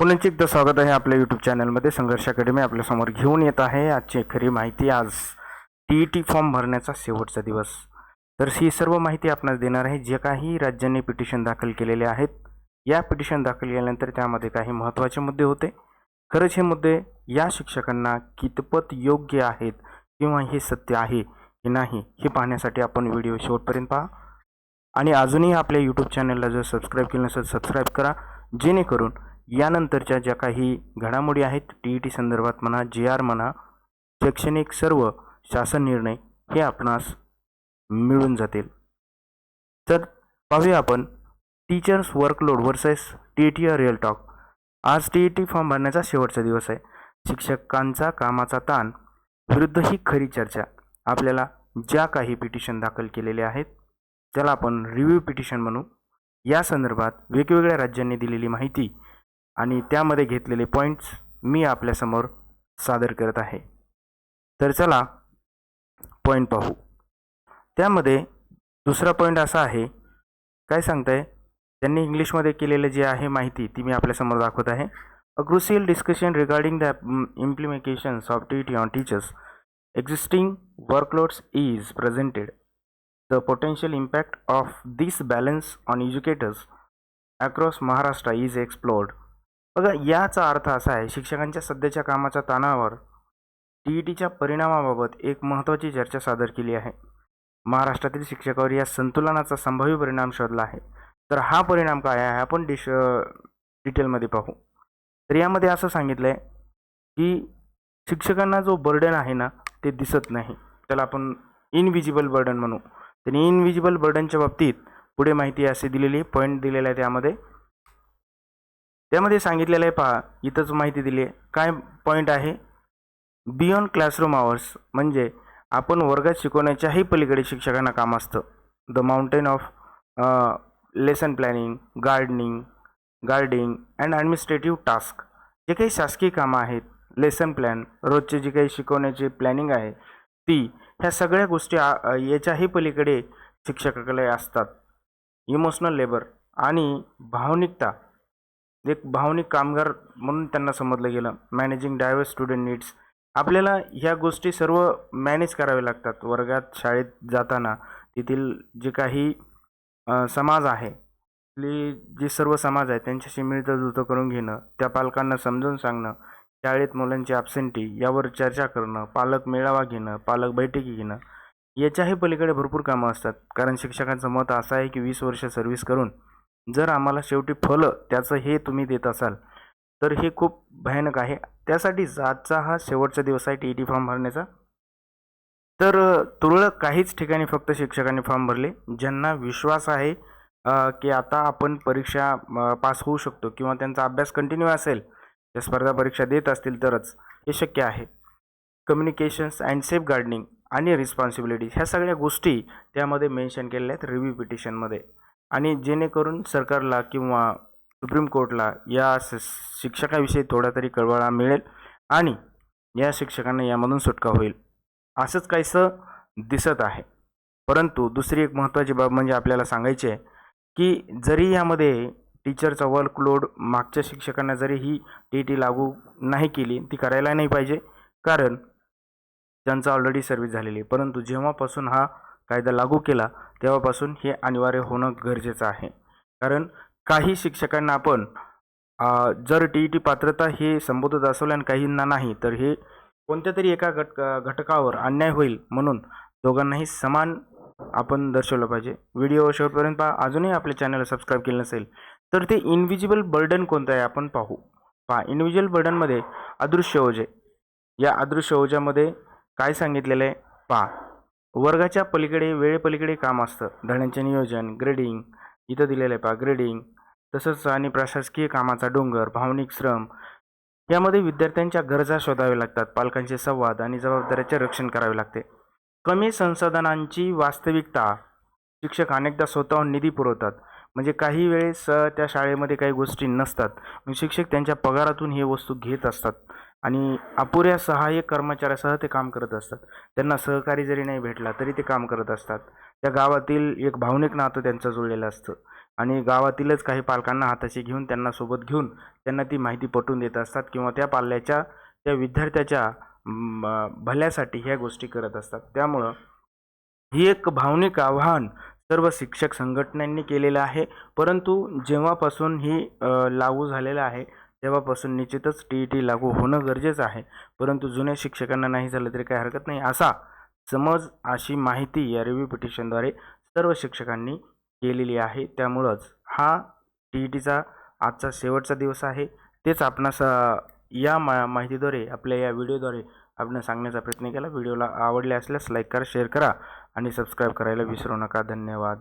पुन्हा एकदा स्वागत आहे आपल्या यूट्यूब चॅनलमध्ये संघर्ष अकॅडमी आपल्यासमोर घेऊन येत आहे. आजची खरी माहिती आज टी ई टी फॉर्म भरण्याचा शेवटचा दिवस. तर ही सर्व माहिती आपणास देणार आहे. जे काही राज्यांनी पिटिशन दाखल केलेले आहेत या पिटिशन दाखल केल्यानंतर त्यामध्ये काही महत्त्वाचे मुद्दे होते. खरंच हे मुद्दे या शिक्षकांना कितपत योग्य आहेत किंवा हे सत्य आहे की नाही हे पाहण्यासाठी आपण व्हिडिओ शेवटपर्यंत पहा. आणि अजूनही आपल्या यूट्यूब चॅनलला जर सबस्क्राईब केलं नसेल सबस्क्राईब करा. जेणेकरून यानंतरच्या ज्या काही घडामोडी आहेत टी ई टी संदर्भात म्हणा जे आर म्हणा शैक्षणिक सर्व शासन निर्णय हे आपणास मिळून जातील. तर पाहूया आपण teachers workload versus T E T real talk. आज टी ई टी फॉर्म भरण्याचा शेवटचा दिवस आहे. शिक्षकांचा कामाचा ताण विरुद्ध ही खरी चर्चा. आपल्याला ज्या काही पिटिशन दाखल केलेले आहेत त्याला आपण रिव्ह्यू पिटिशन म्हणू. या संदर्भात वेगवेगळ्या राज्यांनी दिलेली माहिती आणि त्यामध्ये घेतलेले पॉईंट्स मी आपल्यासमोर सादर करत आहे. तर चला पॉईंट पाहू. त्यामध्ये दुसरा पॉईंट असा आहे काय सांगताय? त्यांनी इंग्लिशमध्ये केलेलं जे आहे माहिती ती मी आपल्यासमोर दाखवत आहे. A crucial discussion regarding the implications of T T on teachers existing workloads is presented the potential impact of this balance on educators across Maharashtra is explored बघा याचा अर्थ असा आहे शिक्षकांच्या सध्याच्या कामाच्या ताणावर टी ई टीच्या परिणामाबाबत एक महत्त्वाची चर्चा सादर केली आहे. महाराष्ट्रातील शिक्षकावर या संतुलनाचा संभाव्य परिणाम शोधला आहे. तर हा परिणाम काय आहे? आपण डिश डिटेलमध्ये पाहू. तर यामध्ये असं सांगितलं आहे की शिक्षकांना जो बर्डन आहे ना ते दिसत नाही. त्याला आपण इनविजिबल बर्डन म्हणू. त्यांनी इनविजिबल बर्डनच्या बाबतीत पुढे माहिती असे दिलेली पॉईंट दिलेला आहे त्यामध्ये. त्यामध्ये सांगितलेलं आहे पहा इथंच माहिती दिली आहे. काय पॉईंट आहे? बियॉन्ड क्लासरूम आवर्स म्हणजे आपण वर्गात शिकवण्याच्याही पलीकडे शिक्षकांना काम असतं. The mountain of lesson planning gardening guarding and administrative task जे काही शासकीय कामं आहेत लेसन प्लॅन रोजचे जी काही शिकवण्याची प्लॅनिंग आहे ती ह्या सगळ्या गोष्टी याच्याही पलीकडे शिक्षकाकडे असतात. इमोशनल लेबर आणि भावनिकता एक भावनिक कामगार म्हणून त्यांना समजलं गेलं. मॅनेजिंग डायव्हर्स स्टुडंट नीड्स आपल्याला ह्या गोष्टी सर्व मॅनेज कराव्या लागतात. वर्गात शाळेत जाताना तेथील जे काही समाज आहे आपली जे सर्व समाज आहे त्यांच्याशी मिळतं जुळतं करून घेणं त्या पालकांना समजून सांगणं शाळेत मुलांची ॲबसेंटी यावर चर्चा करणं पालक मेळावा घेणं पालक बैठकी घेणं याच्याही पलीकडे भरपूर कामं असतात. कारण शिक्षकांचं मत असं आहे की वीस वर्ष सर्व्हिस करून जर आम्हाला शेवटी फलं त्याचं हे तुम्ही देत असाल तर हे खूप भयानक आहे. त्यासाठीच आजचा हा शेवटचा दिवस आहे टी ई टी फॉर्म भरण्याचा. तर तुरळक काहीच ठिकाणी फक्त शिक्षकांनी फॉर्म भरले ज्यांना विश्वास आहे की आता आपण परीक्षा पास होऊ शकतो किंवा त्यांचा अभ्यास कंटिन्यू असेल त्या स्पर्धा परीक्षा देत असतील तरच हे शक्य आहे. कम्युनिकेशन्स अँड सेफ गार्डनिंग आणि रिस्पॉन्सिबिलिटीज ह्या सगळ्या गोष्टी त्यामध्ये मेन्शन केलेल्या आहेत रिव्ह्यू पिटिशनमध्ये आणि जेणेकरून सरकारला किंवा सुप्रीम कोर्टला या स शिक्षकाविषयी थोडा तरी कळवळा मिळेल आणि या शिक्षकांना यामधून सुटका होईल असंच काहीसं दिसत आहे. परंतु दुसरी एक महत्त्वाची बाब म्हणजे आपल्याला सांगायची आहे की जरी यामध्ये टीचरचा वर्कलोड मागच्या शिक्षकांना जरी ही टी टी लागू नाही केली ती करायला नाही पाहिजे कारण त्यांचा ऑलरेडी सर्व्हिस झालेली आहे. परंतु जेव्हापासून हा कायदा लागू केला तेव्हापासून हे अनिवार्य होणं गरजेचं आहे. कारण काही शिक्षकांना आपण जर टी ई टी पात्रता हे संबोधत असवलं आणि काहींना नाही तर हे कोणत्या तरी एका घट घटकावर अन्याय होईल म्हणून दोघांनाही समान आपण दर्शवलं पाहिजे. व्हिडिओ शेवटपर्यंत पहा. अजूनही आपल्या चॅनलला सबस्क्राईब केलं नसेल तर ते इनविजिबल बर्डन कोणतं आहे आपण पाहू. पहा इनविजिबल बर्डनमध्ये अदृश्य ओझे. या अदृश्य ओझ्यामध्ये काय सांगितलेलं आहे? पहा वर्गाच्या पलीकडे वेळेपलीकडे काम असतं. धड्यांचे नियोजन ग्रेडिंग इथं दिलेलं आहे पहा ग्रेडिंग तसंच आणि प्रशासकीय कामाचा डोंगर भावनिक श्रम. यामध्ये विद्यार्थ्यांच्या गरजा शोधाव्या लागतात पालकांचे संवाद आणि जबाबदाऱ्याचे रक्षण करावे लागते. कमी संसाधनांची वास्तविकता शिक्षक अनेकदा स्वतःहून निधी पुरवतात. म्हणजे काही वेळेस त्या शाळेमध्ये काही गोष्टी नसतात. शिक्षक त्यांच्या पगारातून हे वस्तू घेत असतात. आणि अपुऱ्या सहाय्यक कर्मचाऱ्यासह ते काम करत असतात. त्यांना सहकारी जरी नाही भेटला तरी ते काम करत असतात. त्या गावातील एक भावनिक नातं त्यांचं जुळलेलं असतं. आणि गावातीलच काही पालकांना हाताशी घेऊन त्यांना सोबत घेऊन त्यांना ती माहिती पटवून देत असतात किंवा त्या पाल्याच्या त्या विद्यार्थ्याच्या भल्यासाठी ह्या गोष्टी करत असतात. त्यामुळं ही एक भावनिक आव्हान सर्व शिक्षक संघटनांनी केलेलं आहे. परंतु जेव्हापासून ही लागू झालेलं आहे तेव्हापासून निश्चितच टी ई टी लागू होणं गरजेचं आहे. परंतु जुन्या शिक्षकांना नाही झालं तरी काही हरकत नाही. असा समज अशी माहिती या रिव्ह्यू पिटिशनद्वारे सर्व शिक्षकांनी केलेली आहे. त्यामुळंच हा टी ई टीचा आजचा शेवटचा दिवस आहे. तेच आपणास या मा माहितीद्वारे आपल्या या व्हिडिओद्वारे आपण सांगण्याचा प्रयत्न केला. व्हिडिओला आवडले असल्यास लाईक करा शेअर करा आणि सबस्क्राईब करायला विसरू नका. धन्यवाद.